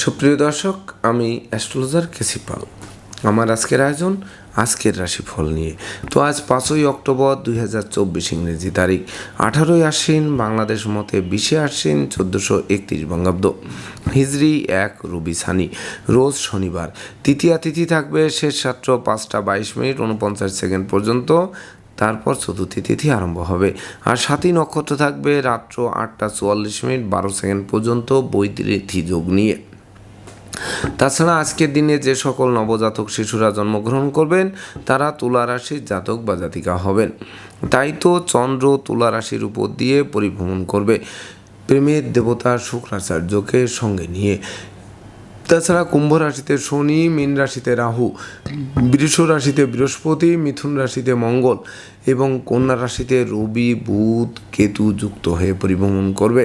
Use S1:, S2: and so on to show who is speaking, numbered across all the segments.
S1: সুপ্রিয় দর্শক, আমি অ্যাস্ট্রোলজার কেসিপাল আমার আজকের আয়োজন আজকের রাশিফল নিয়ে। তো আজ পাঁচই অক্টোবর দুই হাজার চব্বিশ ইংরেজি তারিখ, আঠারোই আশ্বিন, বাংলাদেশ মতে বিশে আশ্বিন, চোদ্দোশো একত্রিশ বঙ্গাব্দ। হিজরি এক, রবি সানি। রোজ শনিবার। তৃতীয়া তিথি থাকবে শেষ রাত্র পাঁচটা বাইশ মিনিট, উনপঞ্চাশ সেকেন্ড পর্যন্ত। তারপর চতুর্থী তিথি আরম্ভ হবে। আর সাতই নক্ষত্র থাকবে রাত্র আটটা চুয়াল্লিশ মিনিট, বারো সেকেন্ড পর্যন্ত বৈদ্যুতিথি যোগ নিয়ে। তাছাড়া আজকের দিনে যে সকল নবজাতক শিশুরা জন্মগ্রহণ করবেন, তারা তুলা রাশির জাতক বা জাতিকা হবেন। তাই তো চন্দ্র তুলা রাশির উপর দিয়ে পরিভ্রমণ করবে। প্রেমের দেবতা শুক্রাচার্যকে সঙ্গে নিয়ে। তাছাড়া কুম্ভ রাশিতে শনি, মীন রাশিতে রাহু, বৃষ রাশিতে বৃহস্পতি, মিথুন রাশিতে মঙ্গল এবং কন্যা রাশিতে রবি, বুধ, কেতু যুক্ত হয়ে পরিভ্রমণ করবে।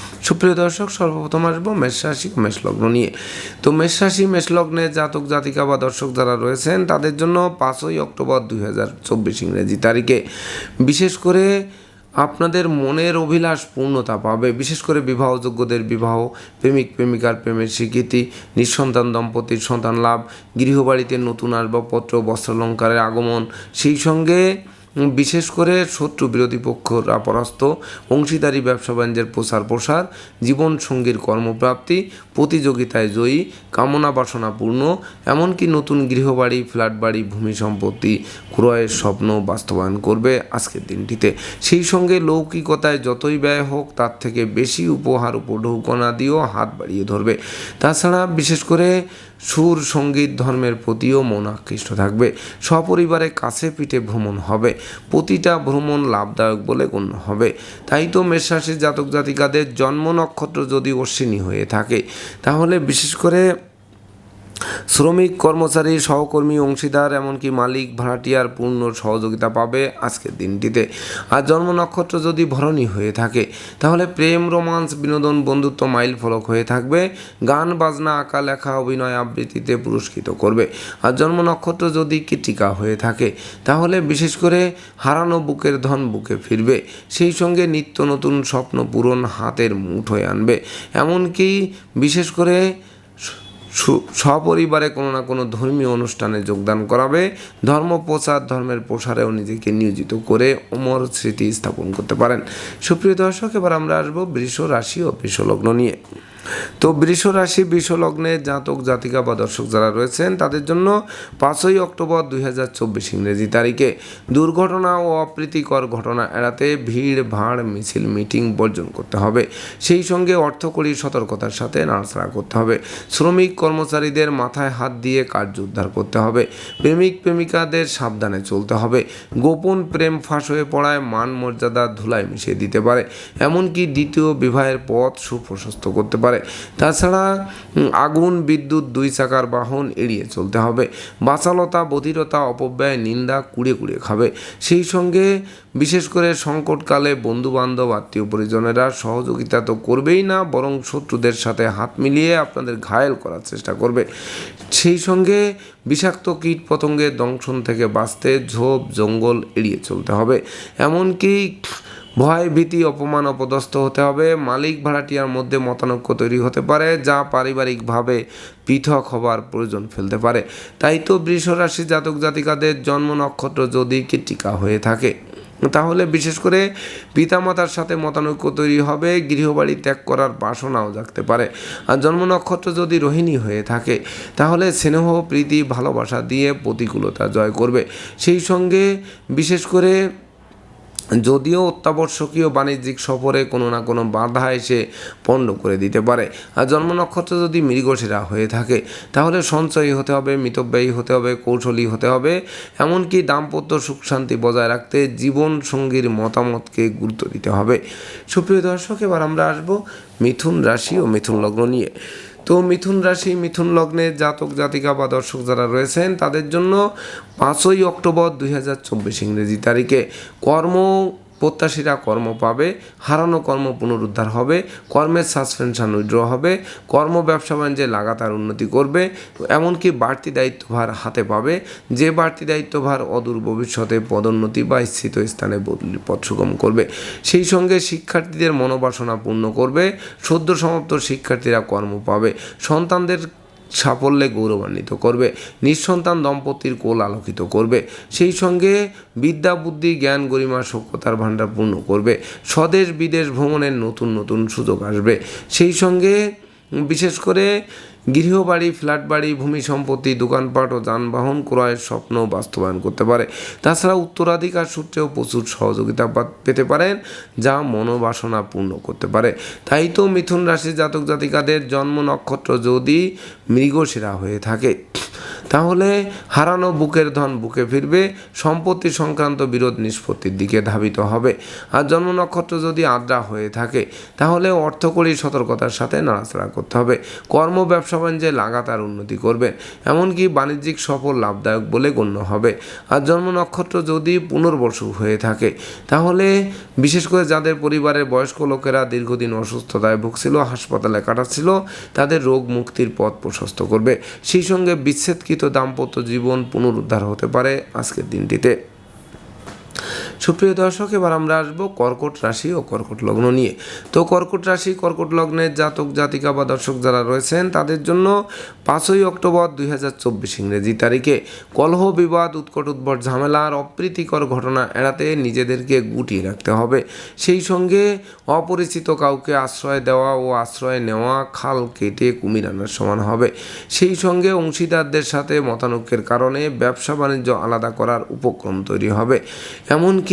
S1: সুপ্রিয় দর্শক, সর্বপ্রথম আসব মেষ রাশি মেষ লগ্ন নিয়ে। তো মেষ রাশি, মেষ লগ্নে জাতক, জাতিকা বা দর্শক যারা রয়েছেন, তাদের জন্য পাঁচই অক্টোবর দুই হাজার চব্বিশ ইংরেজি তারিখে। বিশেষ করে আপনাদের মনের অভিলাষ পূর্ণতা পাবে। বিশেষ করে বিবাহযোগ্যদের বিবাহ, প্রেমিক, প্রেমিকার প্রেমের স্বীকৃতি, নিঃসন্তান, দম্পতির সন্তান লাভ, গৃহবাড়িতে নতুন আসবাবপত্র, বস্ত্রালঙ্কারের আগমন, সেই সঙ্গে বিশেষ করে শত্রু বিরোধী পক্ষরা পরাস্ত অংশীদারি ব্যবসা বাণিজ্যের প্রসার প্রসার, জীবন সঙ্গীর কর্মপ্রাপ্তি, প্রতিযোগিতায় জয়ী, কামনা বাসনা পূর্ণ, এমনকি নতুন গৃহবাড়ি ফ্ল্যাট বাড়ি ভূমি সম্পত্তি ক্রয়ের স্বপ্ন বাস্তবায়ন করবে আজকের দিনটিতে। সেই সঙ্গে লৌকিকতায় যতই ব্যয় হোক, তার থেকে বেশি উপহার উপঢৌকনা দিয়েও হাত বাড়িয়ে ধরবে। তাছাড়া বিশেষ করে সুর, সংগীত, ধর্মের প্রতিও মন আকৃষ্ট থাকবে। সপরিবারে কাছে পিঠে ভ্রমণ হবে। প্রতিটা ভ্রমণ লাভদায়ক বলে গণ্য হবে। তাই তো মেষরাশির জাতক জাতিকাদের জন্ম নক্ষত্র যদি অশ্বিনী হয়ে থাকে, তাহলে বিশেষ করে শ্রমিক, কর্মচারী, সহকর্মী, অংশীদার, এমনকি মালিক, ভাড়াটিয়ার পূর্ণ সহযোগিতা পাবে আজকের দিনটিতে। আর জন্ম নক্ষত্র যদি ভরণী হয়ে থাকে, তাহলে প্রেম, রোমান্স, বিনোদন, বন্ধুত্ব মাইল ফলক হয়ে থাকবে। গান, বাজনা, আঁকা, লেখা, অভিনয় আবৃত্তিতে পুরস্কৃত করবে। আর জন্ম নক্ষত্র যদি কীটিকা হয়ে থাকে, তাহলে বিশেষ করে হারানো বুকের ধন বুকে ফিরবে। সেই সঙ্গে নিত্য নতুন স্বপ্ন পূরণ হাতের মুঠোয় আনবে। এমনকি বিশেষ করে সপরিবারে কোনো না কোনো ধর্মীয় অনুষ্ঠানে যোগদান করাবে। ধর্ম প্রচার, ধর্মের প্রসারেও নিজেকে নিয়োজিত করে অমর স্মৃতি স্থাপন করতে পারেন। সুপ্রিয় দর্শক, এবার আমরা আসব বৃষ রাশি ও বৃষলগ্ন নিয়ে। তো বৃষ রাশি, বৃষ লগ্নে জাতক, জাতিকা বা দর্শক যারা রয়েছেন, তাদের জন্য পাঁচই অক্টোবর দুই হাজার চব্বিশ ইংরেজি তারিখে দুর্ঘটনা ও অপ্রীতিকর ঘটনা এড়াতে ভিড়, ভাড়, মিছিল, মিটিং বর্জন করতে হবে। সেই সঙ্গে অর্থকরী সতর্কতার সাথে নাড়াচাড়া করতে হবে। শ্রমিক কর্মচারীদের মাথায় হাত দিয়ে কার্য উদ্ধার করতে হবে। প্রেমিক, প্রেমিকাদের সাবধানে চলতে হবে। গোপন প্রেম ফাঁস হয়ে পড়ায় মান মর্যাদা ধুলায় মিশিয়ে দিতে পারে। এমনকি দ্বিতীয় বিবাহের পথ সুপ্রশস্ত করতে পারে। তাছাড়া আগুন, বিদ্যুৎ, দুই চাকার বাহন এড়িয়ে চলতে হবে। বাচালতা, বধিরতা, অপব্যয়, নিন্দা কুড়ে কুড়ে খাবে। সেই সঙ্গে বিশেষ করে সংকটকালে বন্ধুবান্ধব, আত্মীয় পরিজনেরা সহযোগিতা তো করবেই না, বরং শত্রুদের সাথে হাত মিলিয়ে আপনাদের ঘায়েল করার চেষ্টা করবে। সেই সঙ্গে বিষাক্ত কীট পতঙ্গের দংশন থেকে বাঁচতে ঝোপ, জঙ্গল এড়িয়ে চলতে হবে। এমনকি ভয়, ভীতি, অপমান, অপদস্থ হতে হবে। মালিক ভাড়াটিয়ার মধ্যে মতানৈক্য তৈরি হতে পারে, যা পারিবারিকভাবে পৃথক হবার প্রয়োজন ফেলতে পারে। তাই তো বৃষ রাশি জাতক জাতিকাদের জন্ম নক্ষত্র যদি কীটিকা হয়ে থাকে। তাহলে বিশেষ করে পিতামাতার সাথে মতানৈক্য তৈরি হবে, গৃহবাড়ি ত্যাগ করার বাসনাও জাগতে পারে। আর জন্ম নক্ষত্র যদি রোহিণী হয়ে থাকে, তাহলে স্নেহ, প্রীতি, ভালোবাসা দিয়ে প্রতিকূলতা জয় করবে। সেই সঙ্গে বিশেষ করে যদিও অত্যাবশ্যকীয় বাণিজ্যিক সফরে কোনো না কোনো বাধা এসে পণ্ড করে দিতে পারে। আর জন্ম নক্ষত্র যদি মৃগশিরা হয়ে থাকে, তাহলে সঞ্চয়ী হতে হবে, মিতব্যয়ী হতে হবে, কৌশলী হতে হবে। এমনকি দাম্পত্য সুখ শান্তি বজায় রাখতে জীবন সঙ্গীর মতামতকে গুরুত্ব দিতে হবে। সুপ্রিয় দর্শক, এবার আমরা আসব মিথুন রাশি ও মিথুন লগ্ন নিয়ে। তো মিথুন রাশি, মিথুন লগ্নে জাতক, জাতিকা বা দর্শক যারা রয়েছেন, তাদের জন্য পাঁচই অক্টোবর দুই হাজার চব্বিশ ইংরেজি তারিখে কর্ম প্রত্যাশীরা কর্ম পাবে, হারানো কর্ম পুনরুদ্ধার হবে, কর্মের সাসপেনশন উইড্র হবে, কর্ম ব্যবসা বাণিজ্যে লাগাতার উন্নতি করবে, এমনকি বাড়তি দায়িত্বভার হাতে পাবে। যে বাড়তি দায়িত্বভার অদূর ভবিষ্যতে পদোন্নতি বা স্থিত স্থানে বদলি পথ সুগম করবে। সেই সঙ্গে শিক্ষার্থীদের মনোবাসনা পূর্ণ করবে, সদ্য সমাপ্ত শিক্ষার্থীরা কর্ম পাবে। সন্তানদের সাফল্যে গৌরবান্বিত করবে, নিঃসন্তান দম্পতির কোল আলোকিত করবে, সেই সঙ্গে বিদ্যা, বুদ্ধি, জ্ঞান, গরিমা, সভ্যতার ভাণ্ডার পূর্ণ করবে, স্বদেশ, বিদেশ ভ্রমণের নতুন নতুন সুযোগ আসবে। সেই সঙ্গে বিশেষ করে গৃহবাড়ি ফ্ল্যাট বাড়ি ভূমি সম্পত্তি, দোকানপাট ও যানবাহন ক্রয়ের স্বপ্ন বাস্তবায়ন করতে পারে। তাছাড়া উত্তরাধিকার সূত্রেও প্রচুর সহযোগিতা পেতে পারেন, যা মনোবাসনা পূর্ণ করতে পারে। তাই তো মিথুন রাশির জাতক জাতিকাদের জন্ম নক্ষত্র যদি মৃগশিরা হয়ে থাকে, তাহলে হারানো বুকের ধন বুকে ফিরবে, সম্পত্তি সংক্রান্ত বিরোধ নিষ্পত্তির দিকে ধাবিত হবে। আর জন্ম নক্ষত্র যদি আদ্রা হয়ে থাকে, তাহলে অর্থকরী সতর্কতার সাথে নাড়াচাড়া করতে হবে। কর্ম ব্যবসা বাণিজ্যে লাগাতার উন্নতি করবেন, এমনকি বাণিজ্যিক সফল লাভদায়ক বলে গণ্য হবে। আর জন্ম নক্ষত্র যদি পুনর্বসু হয়ে থাকে, তাহলে বিশেষ করে যাদের পরিবারের বয়স্ক লোকেরা দীর্ঘদিন অসুস্থতায় ভুগছিল, হাসপাতালে কাটাচ্ছিল, তাদের রোগ মুক্তির পথ প্রশস্ত করবে। সেই সঙ্গে বিচ্ছেদকৃত দাম্পত্য জীবন পুনরুদ্ধার হতে পারে আজকের দিনটিতে। সুপ্রিয় দর্শক, এবার আমরা আসব কর্কট রাশি ও কর্কট লগ্ন নিয়ে। তো কর্কট রাশি, কর্কট লগ্নের জাতক, জাতিকা বা দর্শক যারা রয়েছেন, তাদের জন্য পাঁচই অক্টোবর দুই হাজার চব্বিশ ইংরেজি তারিখে কলহ, বিবাদ, উৎকট, উদ্ভট ঝামেলার অপ্রীতিকর ঘটনা এড়াতে নিজেদেরকে গুটিয়ে রাখতে হবে। সেই সঙ্গে অপরিচিত কাউকে আশ্রয় দেওয়া ও আশ্রয় নেওয়া খাল কেটে কুমির আনার সমান হবে। সেই সঙ্গে অংশীদারদের সাথে মতানৈক্যের কারণে ব্যবসা বাণিজ্য আলাদা করার উপক্রম তৈরি হবে। এমনকি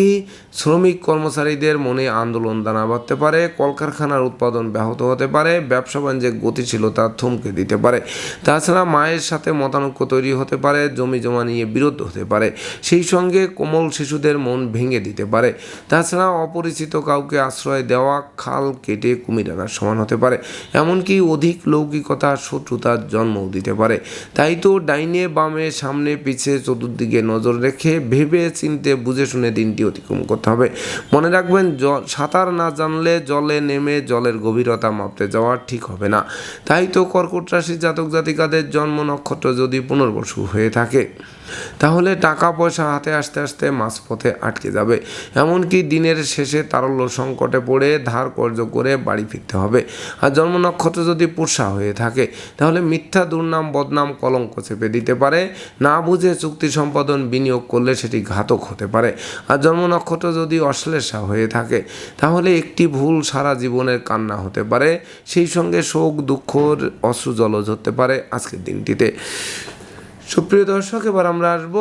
S1: শ্রমিক কর্মচারীদের মনে আন্দোলন দানা বাঁধতে পারে, কলকারখানার উৎপাদন ব্যাহত হতে পারে, ব্যবসা বাণিজ্যের গতিশীলতা থমকে দিতে পারে। তাছাড়া মায়ের সাথে মতানৈক্য তৈরি হতে পারে জমি জমা নিয়ে বিরোধ হতে পারে। সেই সঙ্গে কোমল শিশুদের মন ভেঙে দিতে পারে। তাছাড়া অপরিচিত কাউকে আশ্রয় দেওয়া, খাল কেটে কুমির আনার সমান হতে পারে। এমনকি অধিক লৌকিকতা, শত্রুতার জন্মও দিতে পারে। তাই তো ডাইনে বামে সামনে পিছে চতুর্দিকে নজর রেখে ভেবে চিনতে বুঝে শুনে দিনটি অতিক্রম করতে হবে। মনে রাখবেন সাঁতার না জানলে জলে নেমে জলের গভীরতা মাপতে যাওয়া ঠিক হবে না। তাই তো কর্কট রাশির জাতক জাতিকাদের জন্ম নক্ষত্র যদি পুনর্বসু হয়ে থাকে। তাহলে টাকা পয়সা হাতে আসতে আসতে মাঝপথে আটকে যাবে। এমনকি দিনের শেষে তারল্য সংকটে পড়ে ধার কর্য করে বাড়ি ফিরতে হবে। আর জন্ম নক্ষত্র যদি পোষা হয়ে থাকে, তাহলে মিথ্যা দুর্নাম, বদনাম, কলঙ্ক চেপে দিতে পারে। না বুঝে চুক্তি সম্পাদন বিনিয়োগ করলে সেটি ঘাতক হতে পারে। আর জন্ম নক্ষত্র যদি অশ্লেষা হয়ে থাকে, তাহলে একটি ভুল সারা জীবনের কান্না হতে পারে। সেই সঙ্গে শোক দুঃখর অশ্রু, জলজ হতে পারে আজকের দিনটিতে। সুপ্রিয় দর্শক, এবার আমরা আসব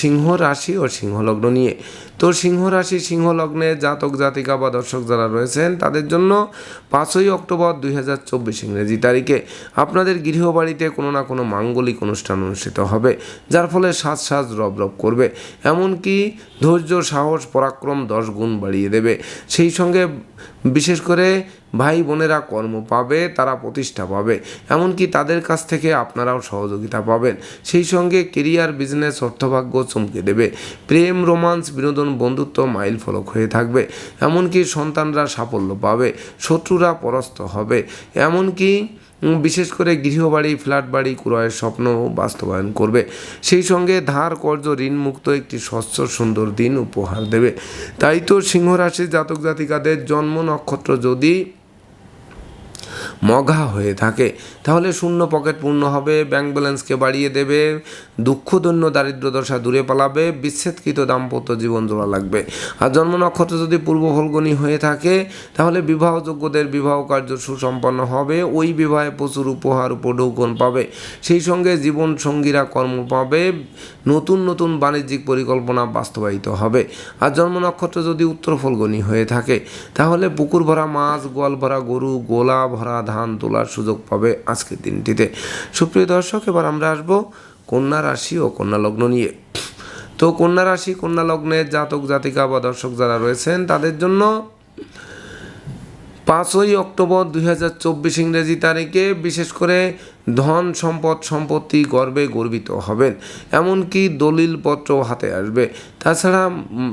S1: সিংহ রাশি ও সিংহ লগ্ন নিয়ে। তো সিংহ রাশি সিংহ লগ্নে জাতক, জাতিকা বা দর্শক যারা রয়েছেন, তাদের জন্য পাঁচই অক্টোবর দুই হাজার চব্বিশ ইংরেজি তারিখে আপনাদের গৃহবাড়িতে কোনো না কোনো মাঙ্গলিক অনুষ্ঠান অনুষ্ঠিত হবে, যার ফলে সাজ সাজ রব রব করবে। এমনকি ধৈর্য, সাহস, পরাক্রম দশ গুণ বাড়িয়ে দেবে। সেই সঙ্গে বিশেষ করে ভাই বোনেরা কর্ম পাবে, তারা প্রতিষ্ঠা পাবে। এমনকি তাদের কাছ থেকে আপনারাও সহযোগিতা পাবেন। সেই সঙ্গে কেরিয়ার, বিজনেস, অর্থভাগ্য চমকে দেবে। প্রেম, রোমান্স, বিনোদন, বন্ধুত্ব মাইল ফলক হয়ে থাকবে। এমনকি সন্তানরা সাফল্য পাবে, শত্রুরা পরাস্ত হবে। এমনকি বিশেষ করে গৃহবাড়ি ফ্ল্যাট বাড়ি ক্রয়ের স্বপ্ন বাস্তবায়ন করবে। সেই সঙ্গে ধার কর্য ঋণমুক্ত একটি স্বচ্ছ সুন্দর দিন উপহার দেবে। তাই তো সিংহরাশির জাতক জাতিকাদের জন্ম নক্ষত্র যদি মঘা হয়ে থাকে। তাহলে শূন্য পকেট পূর্ণ হবে ব্যাংক ব্যালেন্সকে বাড়িয়ে দেবে দুঃখদন্য দারিদ্র দশা দূরে পালাবে, বিচ্ছেদকৃত দাম্পত্য জীবন জোড়া লাগবে। আর জন্ম নক্ষত্র যদি পূর্ব ফলগুনি হয়ে থাকে, তাহলে বিবাহযোগ্যদের বিবাহ কার্য সুসম্পন্ন হবে, ওই বিবাহে প্রচুর উপহার, উপঢৌকন পাবে। সেই সঙ্গে জীবন সঙ্গীরা কর্ম পাবে, নতুন নতুন বাণিজ্যিক পরিকল্পনা বাস্তবায়িত হবে। আর জন্ম নক্ষত্র যদি উত্তর ফলগুনি হয়ে থাকে, তাহলে পুকুর ভরা মাছ, গোয়াল ভরা গরু, গোলা ভরা ধান তোলার সুযোগ পাবে আজকের দিনটিতে। সুপ্রিয় দর্শক, এবার আমরা আসব কন্যা রাশি ও কন্যা লগ্ন নিয়ে। তো কন্যা রাশি, কন্যা লগ্নের জাতক, জাতিকা বা দর্শক যারা রয়েছেন, তাদের জন্য পাঁচই অক্টোবর দুই হাজার চব্বিশ ইংরেজি তারিখে বিশেষ করে ধন সম্পদ সম্পত্তি গর্বে গর্বিত হবেন। এমনকি দলিলপত্র হাতে আসবে। তাছাড়া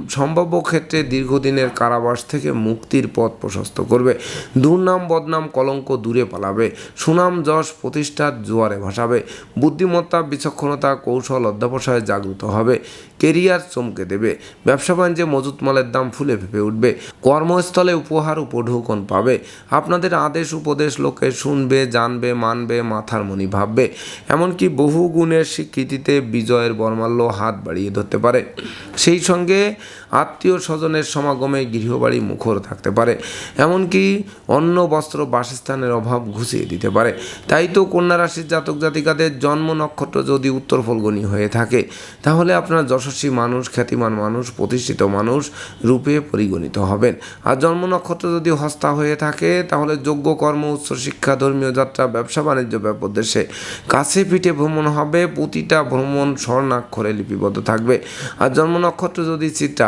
S1: সম্ভাব্য ক্ষেত্রে দীর্ঘদিনের কারাবাস থেকে মুক্তির পথ প্রশস্ত করবে। দুর্নাম বদনাম কলঙ্ক দূরে পালাবে। সুনাম যশ প্রতিষ্ঠার জোয়ারে ভাসাবে। বুদ্ধিমত্তা, বিচক্ষণতা, কৌশল অধ্যাবসায় জাগ্রত হবে। কেরিয়ার চমকে দেবে। ব্যবসা বাণিজ্যে মজুত মালের দাম ফুলে ফেপে উঠবে। কর্মস্থলে উপহার উপঢৌকন পাবে। আপনাদের আদেশ উপদেশ লোকে শুনবে, জানবে, মানবে, মাথার মনি ভাববে। এমনকি বহু গুণের স্বীকৃতিতে বিজয়ের বর্মাল্য হাত বাড়িয়ে ধরতে পারে। সেই সঙ্গে আত্মীয় স্বজনের সমাগমে গৃহবাড়ি মুখর থাকতে পারে, এমনকি অন্ন, বস্ত্র, বাসস্থানের অভাব ঘুষিয়ে দিতে পারে। তাই তো কন্যা রাশির জাতক জাতিকাদের জন্ম নক্ষত্র যদি উত্তর ফলগনি হয়ে থাকে, তাহলে আপনার যশস্বী মানুষ, খ্যাতিমান মানুষ, প্রতিষ্ঠিত মানুষ রূপে পরিগণিত হবেন। আর জন্ম নক্ষত্র যদি হস্তা হয়ে থাকে, তাহলে যোগ্য কর্ম, উচ্চ শিক্ষা, ধর্মীয় যাত্রা, ব্যবসা, বাণিজ্য ব্যাপদেশে কাছে পিঠে ভ্রমণ হবে, প্রতিটা ভ্রমণ স্বর্ণাক্ষরে লিপিবদ্ধ থাকবে। আর জন্ম নক্ষত্র যদি চিত্রা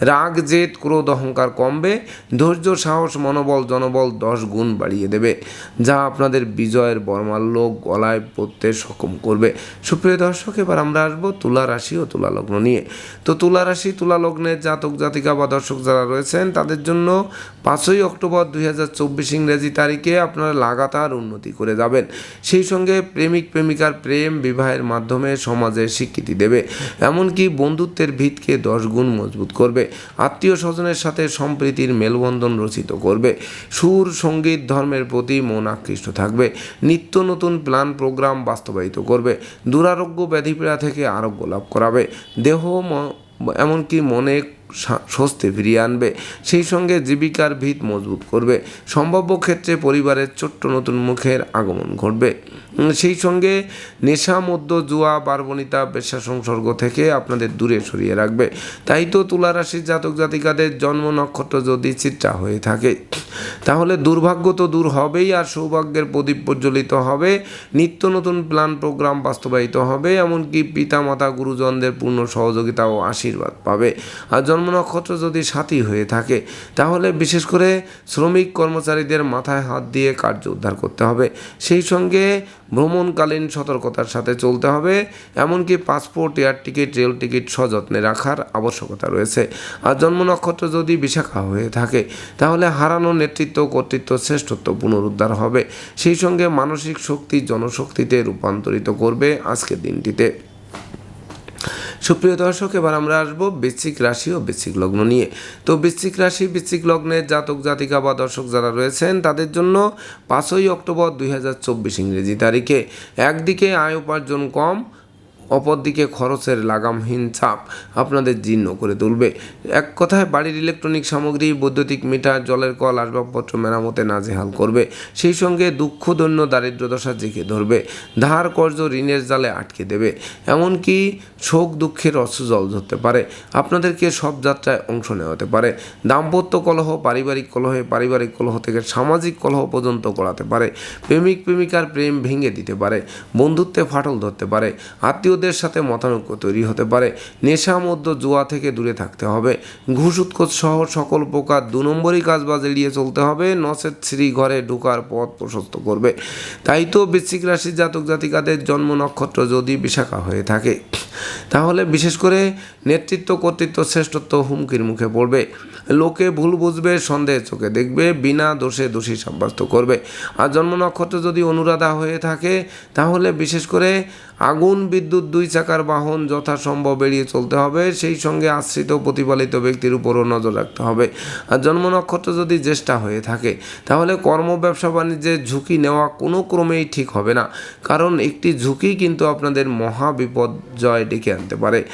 S1: রাগ, জেদ, ক্রোধ, অহংকার কমবে, ধৈর্য, সাহস, মনোবল, জনবল দশ গুণ বাড়িয়ে দেবে, যা আপনাদের বিজয়ের বর্মাল্য গলায় পড়তে সক্ষম করবে। সুপ্রিয় দর্শক, এবার আমরা আসব তুলা রাশি ও তুলা লগ্ন নিয়ে। তো তুলা রাশি, তুলা লগ্নের জাতক, জাতিকা বা দর্শক যারা রয়েছেন, তাদের জন্য পাঁচই অক্টোবর দুই হাজার চব্বিশ ইংরেজি তারিখে আপনারা লাগাতার উন্নতি করে যাবেন। সেই সঙ্গে প্রেমিক, প্রেমিকার প্রেম বিবাহের মাধ্যমে সমাজে স্বীকৃতি দেবে। এমনকি বন্ধুত্বের ভিতকে দশ গুণ মজবুত করবে। আত্মীয় স্বজনের সাথে সম্প্রীতির মেলবন্ধন রচিত করবে। সুর, সংগীত, ধর্মের প্রতি মন আকৃষ্ট থাকবে। নিত্য নতুন প্ল্যান, প্রোগ্রাম বাস্তবায়িত করবে। দুরারোগ্য ব্যাধিপীড়া থেকে আরোগ্য লাভ করাবে। দেহ এমনকি মনে স্বস্তি ফিরিয়ে আনবে। সেই সঙ্গে জীবিকার ভিত মজবুত করবে। সম্ভাব্য ক্ষেত্রে পরিবারের ছোট্ট নতুন মুখের আগমন ঘটবে। সেই সঙ্গে নেশা মধ্য জুয়া বারবনিতা পেশা সংসর্গ থেকে আপনাদের দূরে সরিয়ে রাখবে। তাই তো তুলা রাশির জাতক জাতিকাদের জন্ম নক্ষত্র যদি চিত্রা হয়ে থাকে, তাহলে দুর্ভাগ্য তো দূর হবেই আর সৌভাগ্যের প্রদীপ প্রজ্বলিত হবে, নিত্য নতুন প্ল্যান প্রোগ্রাম বাস্তবায়িত হবে, এমনকি পিতামাতা, গুরুজনদের পূর্ণ সহযোগিতা ও আশীর্বাদ পাবে। আর জন্ম নক্ষত্র যদি সাথী হয়ে থাকে, তাহলে বিশেষ করে শ্রমিক কর্মচারীদের মাথায় হাত দিয়ে কার্য উদ্ধার করতে হবে। সেই সঙ্গে ভ্রমণকালীন সতর্কতার সাথে চলতে হবে, এমনকি passport, air ticket, rail ticket সযত্নে রাখার আবশ্যকতা রয়েছে। আর জন্ম নক্ষত্র যদি বিশাখা হয়ে থাকে, তাহলে হারানো নেতৃত্ব কর্তৃত্ব শ্রেষ্ঠত্ব পুনরুদ্ধার হবে। সেই সঙ্গে মানসিক শক্তি জনশক্তিতে রূপান্তরিত করবে আজকের দিনটিতে। সুপ্রিয় দর্শক, এবার আমরা আসব বৃশ্চিক রাশি ও বৃশ্চিক লগ্ন নিয়ে। তো বৃশ্চিক রাশি, বৃশ্চিক লগ্নের জাতক, জাতিকা বা দর্শক যারা রয়েছেন, তাদের জন্য পাঁচই অক্টোবর দুই হাজার চব্বিশ ইংরেজি তারিখে। একদিকে আয় উপার্জন কম অপরদিকে খরচের লাগামহীন চাপ আপনাদের জীর্ণ করে তুলবে। এক কথায় বাড়ির ইলেকট্রনিক সামগ্রী, বৈদ্যুতিক মিটার, জলের কল, আসবাবপত্র মেরামতে নাজেহাল করবে। সেই সঙ্গে দুঃখদন্য দারিদ্র দশা জেঁকে ধরবে। ধার কর্য ঋণের জালে আটকে দেবে। এমনকি শোক, দুঃখের জল ধরতে পারে। আপনাদেরকে সব যাত্রায় অংশ নেওয়াতে পারে। দাম্পত্য কলহ, পারিবারিক কলহে, পারিবারিক কলহ থেকে সামাজিক কলহ পর্যন্ত করাতে পারে। প্রেমিক, প্রেমিকার প্রেম ভেঙে দিতে পারে। বন্ধুত্বে ফাটল ধরতে পারে। আত্মীয় আত্মীয়দের সাথে মতানৈক্য তৈরি হতে পারে। নেশা মধ্য জুয়া থেকে দূরে থাকতে হবে। ঘুষ, উৎকোচ সহ সকল প্রকার দু নম্বরই কাজবাজ এড়িয়ে চলতে হবে। নসের শ্রী ঘরে ঢোকার পথ প্রশস্ত করবে। তাই তো বৃশ্চিক রাশির জাতক জাতিকাদের জন্ম নক্ষত্র যদি বিশাখা হয়ে থাকে, তাহলে বিশেষ করে নেতৃত্ব, কর্তৃত্ব, শ্রেষ্ঠত্ব হুমকির মুখে পড়বে। লোকে ভুল বুঝবে, সন্দেহ চোখে দেখবে, বিনা দোষে দোষী সাব্যস্ত করবে। আর জন্ম নক্ষত্র যদি অনুরাধা হয়ে থাকে, তাহলে বিশেষ করে আগুন, বিদ্যুৎ, দুই চাকার বাহন যথাসম্ভব এড়িয়ে চলতে হবে। সেই সঙ্গে আশ্রিত প্রতিপালিত ব্যক্তির উপরও নজর রাখতে হবে। আর জন্ম নক্ষত্র যদি জ্যেষ্ঠা হয়ে থাকে, তাহলে কর্ম, ব্যবসা, বাণিজ্যের ঝুঁকি নেওয়া কোনো ক্রমেই ঠিক হবে না। কারণ একটি ঝুঁকি কিন্তু আপনাদের মহা বিপর্যয় ডেকে আনতে পারে।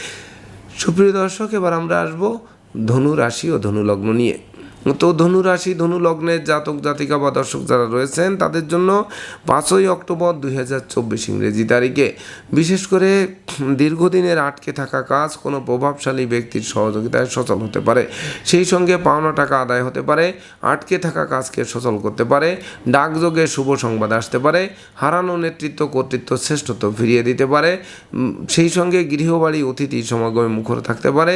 S1: সুপ্রিয় দর্শক, এবার আমরা আসব ধনু রাশি ও ধনু লগ্ন নিয়ে। তো ধনুরাশি ধনু লগ্নের জাতক, জাতিকা বা দর্শক যারা রয়েছেন, তাদের জন্য পাঁচই অক্টোবর দুই হাজার চব্বিশ ইংরেজি তারিখে। বিশেষ করে দীর্ঘদিনের আটকে থাকা কাজ কোনো প্রভাবশালী ব্যক্তির সহযোগিতায় সচল হতে পারে। সেই সঙ্গে পাওনা টাকা আদায় হতে পারে, আটকে থাকা কাজকে সচল করতে পারে, ডাকযোগে শুভ সংবাদ আসতে পারে, হারানো নেতৃত্ব, কর্তৃত্ব শ্রেষ্ঠত্ব ফিরিয়ে দিতে পারে সেই সঙ্গে গৃহবাড়ি, অতিথি সমাগমে মুখর থাকতে পারে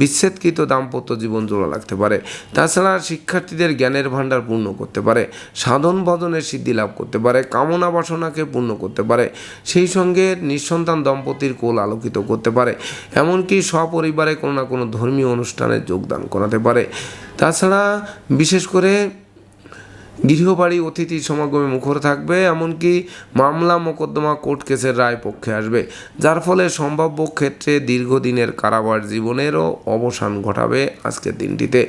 S1: বিচ্ছেদকৃত দাম্পত্য জীবন জোড়া লাগতে পারে। তাছাড়া শিক্ষার্থীদের জ্ঞানের ভাণ্ডার পূর্ণ করতে পারে, সাধন বদনের সিদ্ধি লাভ করতে পারে, কামনা বাসনাকে পূর্ণ করতে পারে, সেই সঙ্গে নিঃসন্তান দম্পতির কোল আলোকিত করতে পারে, এমনকি সপরিবারে কোনো না কোনো ধর্মীয় অনুষ্ঠানে যোগদান করাতে পারে। তাছাড়া বিশেষ করে গৃহবাড়ি অতিথি সমাগমে মুখর থাকবে, এমনকি মামলা মোকদ্দমা কোর্ট কেসের রায় পক্ষে আসবে, যার ফলে সম্ভাব্য ক্ষেত্রে দীর্ঘদিনের কারাবার জীবনেরও অবসান ঘটাবে আজকের দিনটিতে।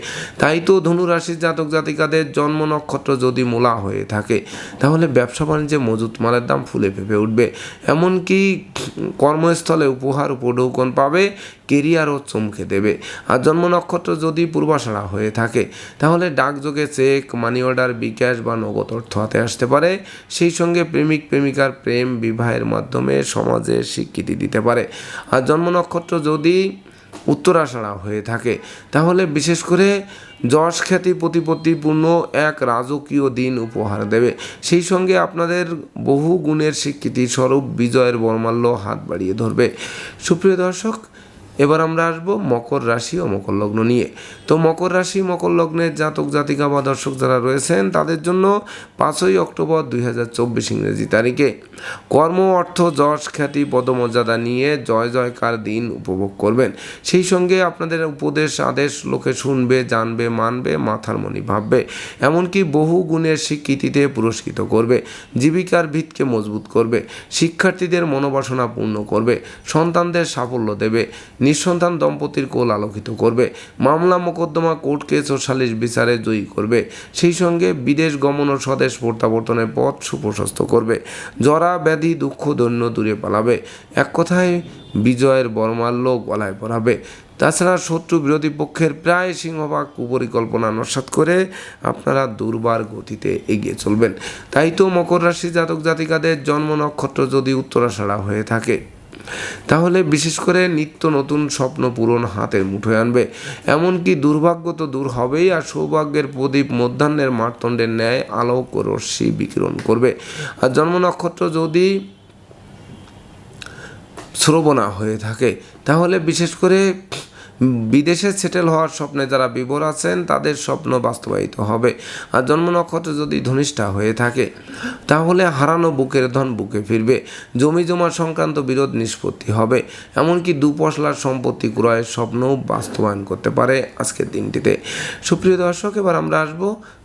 S1: তাই তো ধনুরাশির জাতক জাতিকাদের জন্ম নক্ষত্র যদি মূলা হয়ে থাকে, তাহলে ব্যবসা বাণিজ্যে মজুত মালের দাম ফুলে ফেপে উঠবে। এমনকি কর্মস্থলে উপহার উপঢৌকন পাবে কেরিয়ারও চমকে দেবে। আর জন্ম নক্ষত্র যদি পূর্বাশাড়া হয়ে থাকে, তাহলে ডাকযোগে চেক মানি অর্ডার বিকাশ বা নগদ অর্থ হাতে আসতে পারে। সেই সঙ্গে প্রেমিক, প্রেমিকার প্রেম বিবাহের মাধ্যমে সমাজে স্বীকৃতি দিতে পারে। আর জন্ম নক্ষত্র যদি উত্তরাষাড়া হয়ে থাকে, তাহলে বিশেষ করে যশ খ্যাতি, প্রতিপত্তিপূর্ণ এক রাজকীয় দিন উপহার দেবে। সেই সঙ্গে আপনাদের বহু গুণের স্বীকৃতি স্বরূপ বিজয়ের বর্মাল্য হাত বাড়িয়ে ধরবে। সুপ্রিয় দর্শক এবার আমরা আসব মকর রাশি ও মকর লগ্ন নিয়ে। তো মকর রাশি, মকর লগ্নের জাতক, জাতিকা বা দর্শক যারা রয়েছেন, তাদের জন্য পাঁচই অক্টোবর দুই হাজার চব্বিশ ইংরেজি তারিখে। কর্ম, অর্থ, যশ, খ্যাতি, পদমর্যাদা নিয়ে জয়, জয়কার দিন উপভোগ করবেন। সেই সঙ্গে আপনাদের উপদেশ, আদেশ লোকে শুনবে, জানবে, মানবে, মাথার মনি ভাববে। এমনকি বহু গুণের স্বীকৃতিতে পুরস্কৃত করবে। জীবিকার ভিতকে মজবুত করবে। শিক্ষার্থীদের মনোবাসনা পূর্ণ করবে। সন্তানদের সাফল্য দেবে। নিঃসন্তান দম্পতির কোল আলোকিত করবে। মামলা মোকদ্দমা কোর্ট কেস ও সালিশ বিচারে জয়ী করবে। সেই সঙ্গে বিদেশ গমন ও স্বদেশ প্রত্যাবর্তনের পথ সুপ্রশস্ত করবে। জরা, ব্যাধি, দুঃখ, দৈন্য দূরে পালাবে। এক কথায়, বিজয়ের বর্মাল্য গলায় পড়াবে তাছাড়া শত্রু বিরোধী পক্ষের প্রায় সিংহভাগ কুপরিকল্পনা নস্বাত করে আপনারা দুর্বার গতিতে এগিয়ে চলবেন। তাই তো মকর রাশি জাতক জাতিকাদের জন্ম নক্ষত্র যদি উত্তরাষাড়া হয়ে থাকে। তাহলে বিশেষ করে নিত্য নতুন স্বপ্ন পূরণ হাতের মুঠোয় আনবে। এমনকি দুর্ভাগ্য তো দূর হবেই, আর সৌভাগ্যের প্রদীপ মধ্যাহ্নের মারতণ্ডের ন্যায় আলোক রশ্মি বিকিরণ করবে। আর জন্ম নক্ষত্র যদি শ্রবণা হয়ে থাকে, তাহলে বিশেষ করে বিদেশে সেটেল হওয়ার স্বপ্নে যারা বিবর আছেন, তাদের স্বপ্ন বাস্তবায়িত হবে। আর জন্ম নক্ষত্র যদি ধনিষ্ঠা হয়ে থাকে, তাহলে হারানো বুকের ধন বুকে ফিরবে। জমি জমা সংক্রান্ত বিরোধ নিষ্পত্তি হবে। এমনকি দুপশলার সম্পত্তি ক্রয়ের স্বপ্নও বাস্তবায়ন করতে পারে আজকের দিনটিতে। সুপ্রিয় দর্শক, এবার আমরা আসব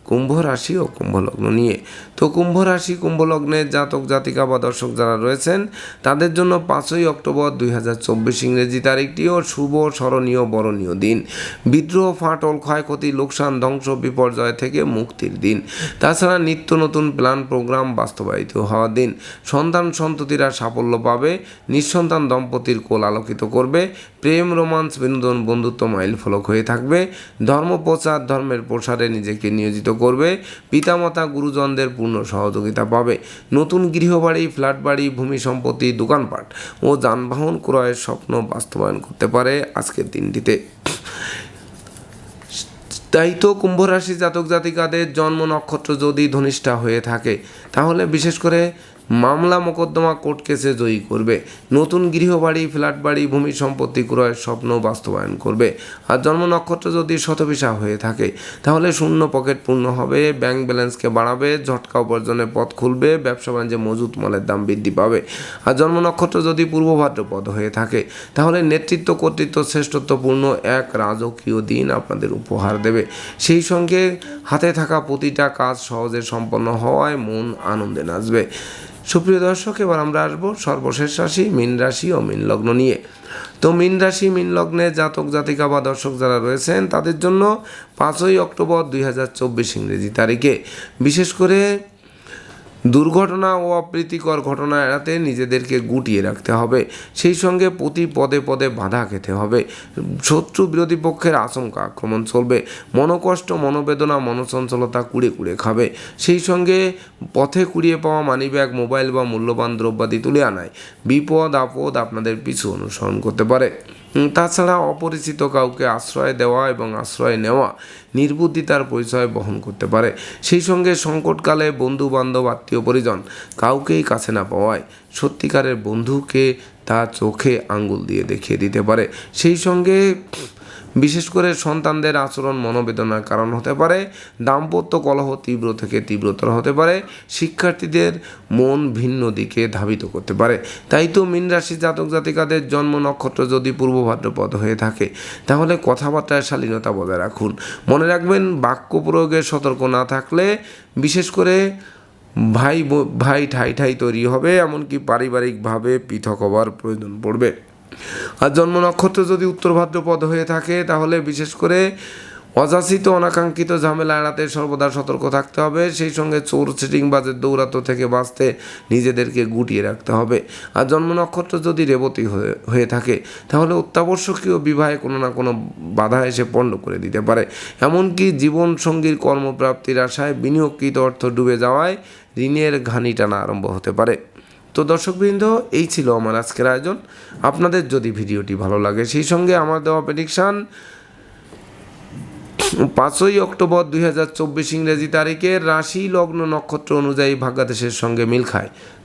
S1: কুম্ভ রাশি ও কুম্ভ লগ্ন নিয়ে। তো কুম্ভ রাশি, কুম্ভ লগ্নের জাতক, জাতিকা বা দর্শক যারা রয়েছেন, তাদের জন্য পাঁচই অক্টোবর দুই হাজার চব্বিশ ইংরেজি তারিখটিও শুভ, স্মরণীয়, বরণীয় দিন। বিদ্রোহ, ফাটল, ক্ষয়ক্ষতি, লোকসান, ধ্বংস, বিপর্যয় থেকে মুক্তির দিন। তাছাড়া নিত্য নতুন প্ল্যান, প্রোগ্রাম বাস্তবায়িত হওয়ার দিন। সন্তান সন্ততিরা সাফল্য পাবে, নিঃসন্তান দম্পতির কোল আলোকিত করবে প্রেম, রোমান্স, বিনোদন, বন্ধুত্ব, মাইল ফলক হয়ে থাকবে। ধর্ম, প্রচার, ধর্মের প্রসারে নিজেকে নিয়োজিত করবে। পিতামাতা, গুরুজনদের পূর্ণ সহযোগিতা পাবে। নতুন গৃহবাড়ি, ফ্ল্যাট বাড়ি, ভূমি সম্পত্তি, দোকানপাট ও যানবাহন ক্রয়ের স্বপ্ন বাস্তবায়ন করতে পারে আজকের দিনটিতে। তাই তো কুম্ভ রাশি জাতক জাতিকাদের জন্ম নক্ষত্র যদি ধনিষ্ঠা হয়ে থাকে, তাহলে বিশেষ করে মামলা মোকদ্দমা কোর্ট কেসে জয়ী করবে। নতুন গৃহবাড়ি ফ্ল্যাট বাড়ি ভূমি সম্পত্তি ক্রয়ের স্বপ্ন বাস্তবায়ন করবে। আর জন্ম নক্ষত্র যদি শতবিশা হয়ে থাকে, তাহলে শূন্য পকেট পূর্ণ হবে, ব্যাংক ব্যালেন্সকে বাড়াবে, ঝটকা উপার্জনের পথ খুলবে, ব্যবসা বাণিজ্যে মজুত মালের দাম বৃদ্ধি পাবে। আর জন্ম নক্ষত্র যদি পূর্ব ভাদ্রপদ হয়ে থাকে, তাহলে নেতৃত্ব কর্তৃত্ব শ্রেষ্ঠত্বপূর্ণ এক রাজকীয় দিন আপনাদের উপহার দেবে। সেই সঙ্গে হাতে থাকা প্রতিটা কাজ সহজে সম্পন্ন হওয়ায় মন আনন্দে নাচবে। সুপ্রিয় দর্শক, এবার আমরা আসব সর্বশেষ রাশি, মীন রাশি ও মীন লগ্ন নিয়ে। তো মীন রাশি, মীন লগ্নে জাতক, জাতিকা বা দর্শক যারা রয়েছেন, তাদের জন্য পাঁচই অক্টোবর দুই হাজার চব্বিশ ইংরেজি তারিখে। বিশেষ করে দুর্ঘটনা ও অপ্রীতিকর ঘটনা এড়াতে নিজেদেরকে গুটিয়ে রাখতে হবে। সেই সঙ্গে প্রতি পদে পদে বাধা খেতে হবে। শত্রু বিরোধী পক্ষের আশঙ্কা আক্রমণ চলবে। মনোকষ্ট, মনোবেদনা, মনোচঞ্চলতা কুড়ে কুড়ে খাবে। সেই সঙ্গে পথে কুড়িয়ে পাওয়া মানিব্যাগ, মোবাইল বা মূল্যবান দ্রব্যাদি তুলে আনায়। বিপদ, আপদ আপনাদের পিছু অনুসরণ করতে পারে। তাছাড়া অপরিচিত কাউকে আশ্রয় দেওয়া এবং আশ্রয় নেওয়া নির্বুদ্ধিতার পরিচয় বহন করতে পারে। সেই সঙ্গে সংকটকালে বন্ধু বান্ধব আত্মীয় পরিজন কাউকেই কাছে না পাওয়ায় সত্যিকারের বন্ধুকে তা চোখে আঙ্গুল দিয়ে দেখিয়ে দিতে পারে। সেই সঙ্গে বিশেষ করে সন্তানদের আচরণ মনোবেদনার কারণ হতে পারে, দাম্পত্য কলহ তীব্র থেকে তীব্রতর হতে পারে, শিক্ষার্থীদের মন ভিন্ন দিকে ধাবিত করতে পারে। তাই তো মীন রাশি জাতক জাতিকাদের জন্ম নক্ষত্র যদি পূর্ব ভাদ্রপদ হয়ে থাকে, তাহলে কথাবার্তায় শালীনতা বজায় রাখুন। মনে রাখবেন, বাক্য প্রয়োগে সতর্ক না থাকলে বিশেষ করে ভাই ভাই ঠাই ঠাই তৈরি হবে, এমনকি পারিবারিকভাবে পৃথক হওয়ার প্রয়োজন পড়বে। আর জন্ম নক্ষত্র যদি উত্তর ভাদ্রপদ হয়ে থাকে, তাহলে বিশেষ করে অযাচিত অনাকাঙ্ক্ষিত ঝামেলা এড়াতে সর্বদা সতর্ক থাকতে হবে। সেই সঙ্গে চোর সিটিং বাজের দৌরাত্ম থেকে বাঁচতে নিজেদেরকে গুটিয়ে রাখতে হবে। আর জন্ম নক্ষত্র যদি রেবতী হয়ে হয়ে থাকে, তাহলে অত্যাবশ্যকীয় বিবাহে কোনো না কোনো বাধা এসে পণ্ড করে দিতে পারে। এমনকি জীবন সঙ্গীর কর্মপ্রাপ্তির আশায় বিনিয়োগকৃত অর্থ ডুবে যাওয়ায় ঋণের ঘানি টানা আরম্ভ হতে পারে। তো দর্শকবৃন্দ, এই ছিল আমার আজকের আয়োজন। আপনাদের যদি ভিডিওটি ভালো লাগে, সেই সঙ্গে আমার দেওয়া প্রেডিকশান পাঁচই অক্টোবর দুই হাজার চব্বিশ ইংরেজি তারিখে রাশি লগ্ন নক্ষত্র অনুযায়ী ভাগ্যাদেশের সঙ্গে মিল খায়।